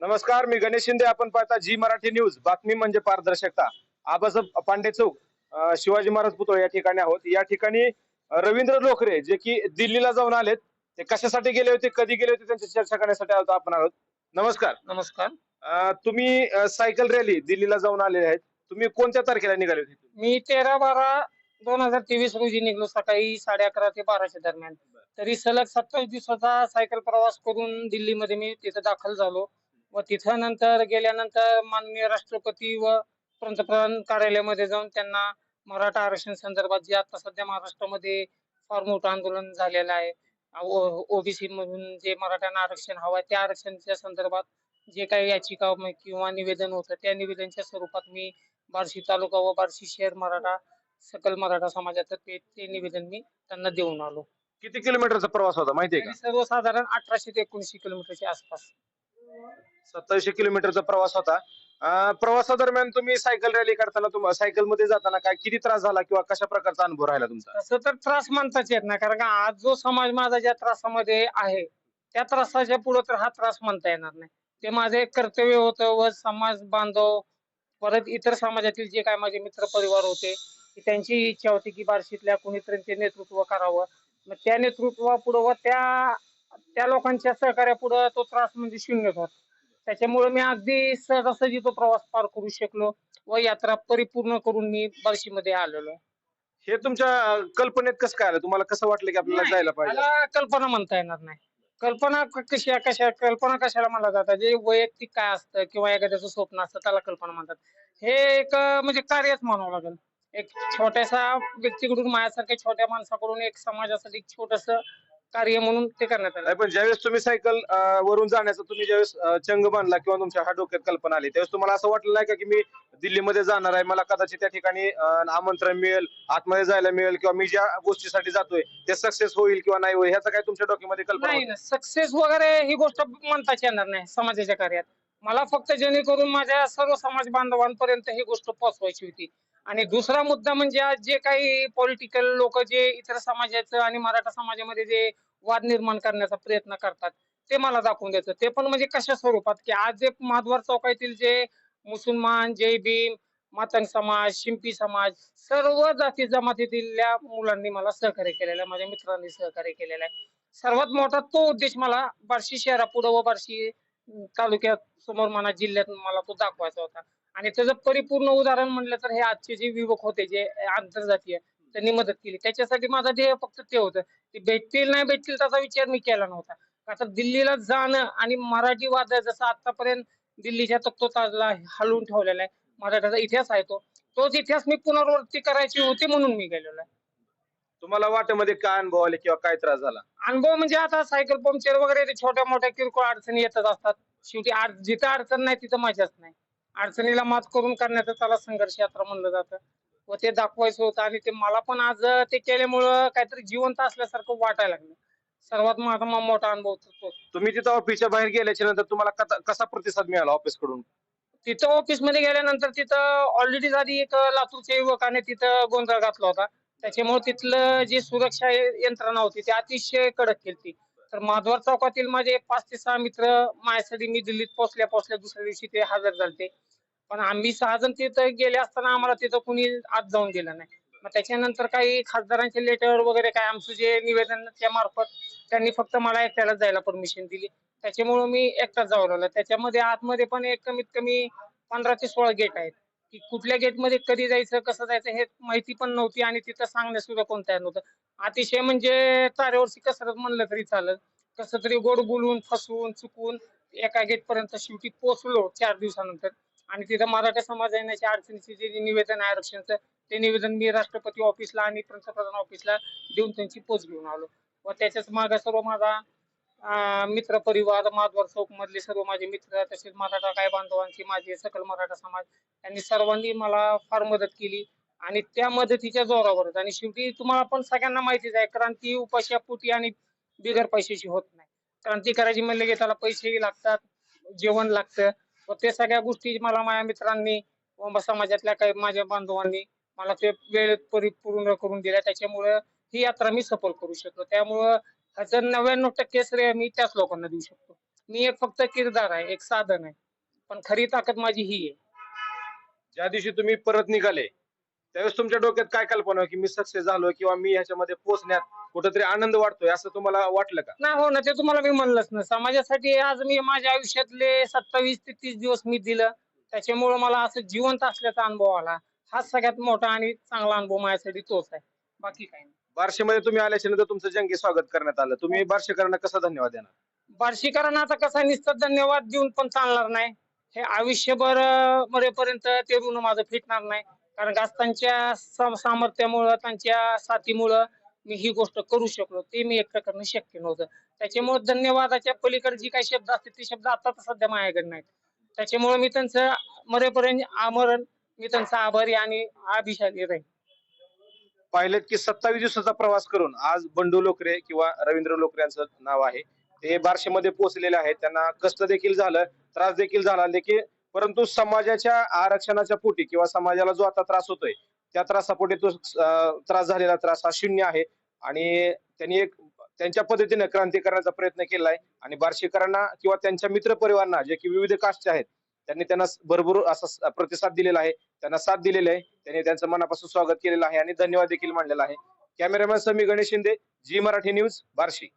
नमस्कार मी गणेश शिंदे. आपण पाहता जी मराठी न्यूज. बातमी म्हणजे पारदर्शकता. आबासाहेब पांडे चौक शिवाजी महाराज पुतळे या ठिकाणी आहोत. या ठिकाणी रवींद्र लोकरे जे की दिल्लीला जाऊन आलेत ते कशासाठी गेले होते कधी गेले होते त्यांची चर्चा करण्यासाठी आहोत आपण आहोत. नमस्कार. नमस्कार. तुम्ही सायकल रॅली दिल्लीला जाऊन आले आहेत. तुम्ही कोणत्या तारखेला निघाले होते? मी तेरा बारा दोन हजार तेवीस रोजी निघलो सकाळी साडे अकरा ते बाराच्या दरम्यान. तरी सलग सत्तावीस दिवसाचा सायकल प्रवास करून दिल्लीमध्ये मी तिथं दाखल झालो. व तिथं नंतर गेल्यानंतर माननीय राष्ट्रपती व पंतप्रधान कार्यालयामध्ये जाऊन त्यांना मराठा आरक्षण संदर्भात जे आता सध्या महाराष्ट्रामध्ये फार मोठं आंदोलन झालेलं आहे ओबीसी मधून जे मराठ्यांना आरक्षण हवं आहे त्या आरक्षणाच्या संदर्भात जे काही याचिका किंवा निवेदन होतं त्या निवेदनच्या स्वरूपात मी बार्शी तालुका व बार्शी शहर मराठा सकल मराठा समाजातर्फे ते निवेदन मी त्यांना देऊन आलो. किती किलोमीटरचा प्रवास होता माहितीये का? तरी सर्वसाधारण अठराशे ते एकोणीसशे किलोमीटरच्या आसपास. सत्तावीसशे किलोमीटरचा प्रवास होता. अं, प्रवासादरम्यान तुम्ही सायकल रॅली करताना तुम्हाला सायकलमध्ये जाताना काय किती त्रास झाला किंवा कशा प्रकारचा अनुभव राहिला तुमचा? तसं तर त्रास म्हणताच येत नाही कारण का आज जो समाज माझा ज्या त्रासामध्ये आहे त्या त्रासाच्या पुढे तर हा त्रास म्हणता येणार नाही. ते माझं एक कर्तव्य होतं व समाज बांधव परत इतर समाजातील जे काय माझे मित्र परिवार होते की त्यांची इच्छा होती की बार्शीतल्या कुणीतरी ते नेतृत्व करावं. मग त्या नेतृत्वापुढं व त्या त्या लोकांच्या सहकार्यापुढं तो त्रास म्हणजे शून्य होता. त्याच्यामुळे मी अगदी सहजासहजी तो प्रवास पार करू शकलो व यात्रा परिपूर्ण करून मी बार्शीमध्ये आलेलो. हे तुमच्या कल्पनेत कसं काय आलं? तुम्हाला कसं वाटलं की आपल्याला जायला पाहिजे? मला कल्पना म्हणता येणार नाही. कल्पना क- कशा कशा कल्पना कशाला मला जातात? जे वैयक्तिक काय असतं किंवा एखाद्याचं स्वप्न असतं त्याला कल्पना म्हणतात. हे एक अं, म्हणजे कार्यच म्हणावं लागेल. एक छोट्याशा व्यक्तीकडून माझ्यासारख्या छोट्या माणसाकडून एक समाजासाठी एक छोटस कार्य म्हणून ते करण्यात आलं. नाही पण ज्यावेळेस तुम्ही सायकल अं, वरून जाण्याचा तुम्ही ज्यावेळेस अं, चंग बांधला किंवा तुमच्या हा डोक्यात कल्पना आली त्यावेळेस तुम्हाला असं वाटलं नाही का की मी दिल्लीमध्ये जाणार आहे मला कदाचित त्या ठिकाणी अं, आमंत्रण मिळेल आतमध्ये जायला मिळेल किंवा मी ज्या गोष्टीसाठी जातोय ते सक्सेस होईल किंवा नाही होईल ह्याचा काय तुमच्या डोक्यामध्ये कल्पना नाही होती? ना सक्सेस वगैरे ही गोष्ट म्हणताच येणार नाही समाजाच्या कार्यात. मला फक्त जेणेकरून माझ्या सर्व समाज बांधवांपर्यंत ही गोष्ट पोहोचवायची होती. आणि दुसरा मुद्दा म्हणजे आज जे काही पॉलिटिकल लोक जे इतर समाजाचं आणि मराठा समाजामध्ये जे वाद निर्माण करण्याचा प्रयत्न करतात ते मला दाखवून द्यायचं. ते पण म्हणजे कशा स्वरूपात? की आज जे माधवार चौकातील जे मुसलमान जय भीम मातंग समाज शिंपी समाज सर्व जाती जमातीतल्या मुलांनी मला सहकार्य केलेलं आहे माझ्या मित्रांनी सहकार्य केलेलं आहे. सर्वात मोठा तो उद्देश मला बार्शी शहरापुढं व बार्शी तालुक्यात समोर म्हणा जिल्ह्यात मला तो दाखवायचा होता. आणि त्याचं परिपूर्ण उदाहरण म्हणलं तर हे आजचे जे युवक होते जे आंतरजातीय त्यांनी मदत केली. त्याच्यासाठी माझं ध्येय फक्त ते होतं ते भेटतील नाही भेटतील त्याचा विचार मी केला नव्हता. आता दिल्लीला जाणं आणि मराठी वाद जसं आतापर्यंत दिल्लीच्या तख्तोताजला हलवून ठेवलेला आहे मराठाचा इतिहास आहे तो तोच इतिहास मी पुनरावृत्ती करायची होती म्हणून मी गेलेलो आहे. तुम्हाला वाटेमध्ये काय अनुभव आले किंवा काय त्रास झाला? अनुभव म्हणजे आता सायकल पंक्चर वगैरे छोट्या मोठ्या किरकोळ अडचणी येतच असतात. शेवटी जिथं अडचण नाही तिथं मजाच नाही. अडचणीला मात करून करण्याचं त्याला संघर्ष यात्रा म्हणलं जातं. व ते दाखवायचं होतं आणि ते मला पण आज ते केल्यामुळं काहीतरी जिवंत असल्यासारखं वाटायला लागलं. सर्वात माझा मोठा अनुभव तो. तुम्ही तिथं ऑफिसच्या बाहेर गेल्याच्यानंतर तुम्हाला कसा- प्रतिसाद मिळाला ऑफिसकडून? तिथं ऑफिसमध्ये गेल्यानंतर तिथं ऑलरेडी आधी एक लातूरच्या युवकाने तिथं गोंधळ घातला होता. त्याच्यामुळे तिथलं जी सुरक्षा यंत्रणा होती ती अतिशय कडक केली तर माधवर चौकातील माझे पाच ते सहा मित्र माझ्यासाठी मी दिल्लीत पोहोचल्या पोहोचल्या दुसऱ्या दिवशी ते हजर झाले पण आम्ही सहा जण तिथं गेले असताना आम्हाला तिथं कुणी आत जाऊन दिलं नाही. मग त्याच्यानंतर काही खासदारांचे लेटर वगैरे काय आमचं जे निवेदन त्या मार्फत त्यांनी फक्त मला एकट्याला जायला परमिशन दिली. त्याच्यामुळे मी एकटाच जाऊ लागलो. त्याच्यामध्ये आतमध्ये पण एक कमीत कमी पंधरा ते सोळा गेट आहेत. की कुठल्या गेटमध्ये कधी जायचं कसं जायचं हे माहिती पण नव्हती आणि तिथं सांगण्यास सुद्धा कोण तयार नव्हतं. अतिशय म्हणजे तारेवरची कसरत म्हणलं तरी चालत कसं तरी गोड बोलून फसवून चुकून एका गेट पर्यंत शेवटी पोहोचलो चार दिवसानंतर. आणि तिथं मराठा समाज येण्याच्या अडचणीचे जे निवेदन आहे आरक्षणचं ते निवेदन मी राष्ट्रपती ऑफिसला आणि पंतप्रधान ऑफिसला देऊन त्यांची पोच घेऊन आलो. व त्याच्याच मागे सर्व माझा मित्र परिवार माधवर चौक मधले सर्व माझे मित्र तसेच मराठा काय बांधवांची माझे सकल मराठा समाज यांनी सर्वांनी मला फार मदत केली. आणि त्या मदतीच्या जोरावरच आणि शेवटी तुम्हाला पण सगळ्यांना माहितीच आहे क्रांती उपाशापोटी आणि बिगर पैशाची होत नाही. क्रांती करायची म्हणले की त्याला पैसेही लागतात जेवण लागतं. व ते सगळ्या गोष्टी मला माझ्या मित्रांनी व समाजातल्या काही माझ्या बांधवांनी मला ते वेळेत परिपूर्ण करून दिल्या. त्याच्यामुळं ही यात्रा मी सफल करू शकतो त्यामुळं ह्याचं नव्याण्णव टक्के श्रेय मी त्याच लोकांना देऊ शकतो. मी एक फक्त किरदार आहे एक साधन आहे. पण खरी ताकद माझी ही आहे. ज्या दिवशी तुम्ही परत निघाले त्यावेळेस तुमच्या डोक्यात काय कल्पना की मी सक्सेस झालो किंवा मी ह्याच्यामध्ये पोहोचण्यात कुठेतरी आनंद वाटतोय असं तुम्हाला वाटलं का? नाही हो ना ते तुम्हाला मी म्हणलंच ना. समाजासाठी आज मी माझ्या आयुष्यातले सत्तावीस ते तीस दिवस मी दिलं. त्याच्यामुळे मला असं जिवंत असल्याचा अनुभव आला. हाच सगळ्यात मोठा आणि चांगला अनुभव माझ्यासाठी तोच आहे. बाकी काही नाही. बार्शीमध्ये तुम्ही आल्याच्यानंतर तुमचं जंगी स्वागत करण्यात आलं. तुम्ही बार्शीकरांना कसा धन्यवाद देणार? बार्शीकरांना आता कसा निसत धन्यवाद देऊन पण चालणार नाही. हे आयुष्यभर मरेपर्यंत ते ऋण माझं फिटणार नाही. कारण का त्यांच्या सामर्थ्यामुळं त्यांच्या साथीमुळं मी ही गोष्ट करू शकलो. ते मी एकटं करणं शक्य नव्हतं. त्याच्यामुळे धन्यवादाच्या पलीकडे जी काही शब्द असतील ते शब्द आता तर सध्या माझ्याकडे नाहीत. त्याच्यामुळे मी त्यांचं मरेपर्यंत आमरण मी त्यांचा आभारी आणि अभिशाली राहील पाहिलेत की सत्तावीस दिवसाचा प्रवास करून आज बंडू लोकरे किंवा रवींद्र लोकरे यांचं नाव आहे. ते बार्शीमध्ये पोहोचलेले आहेत. त्यांना कष्ट देखील झालं त्रास देखील झाला. देखील परंतु समाजाच्या आरक्षणाच्या पोटी किंवा समाजाला जो आता त्रास होतोय त्या त्रासापोटी तो त्रास झालेला त्रास हा शून्य आहे. आणि त्यांनी एक त्यांच्या पद्धतीने क्रांती करण्याचा प्रयत्न केलाय. आणि बार्शीकरांना किंवा त्यांच्या मित्र परिवारांना जे की विविध कास्टचे आहेत त्यांनी त्यांना भरभरून असा स- प्रतिसाद दिलेला आहे. त्यांना साथ दिलेली आहे. त्यांनी त्यांचं मनापासून स्वागत केलेलं आहे आणि धन्यवाद देखील मांडलेला आहे. Cameraman Sami Ganesh Shinde ji Marathi news Barshi.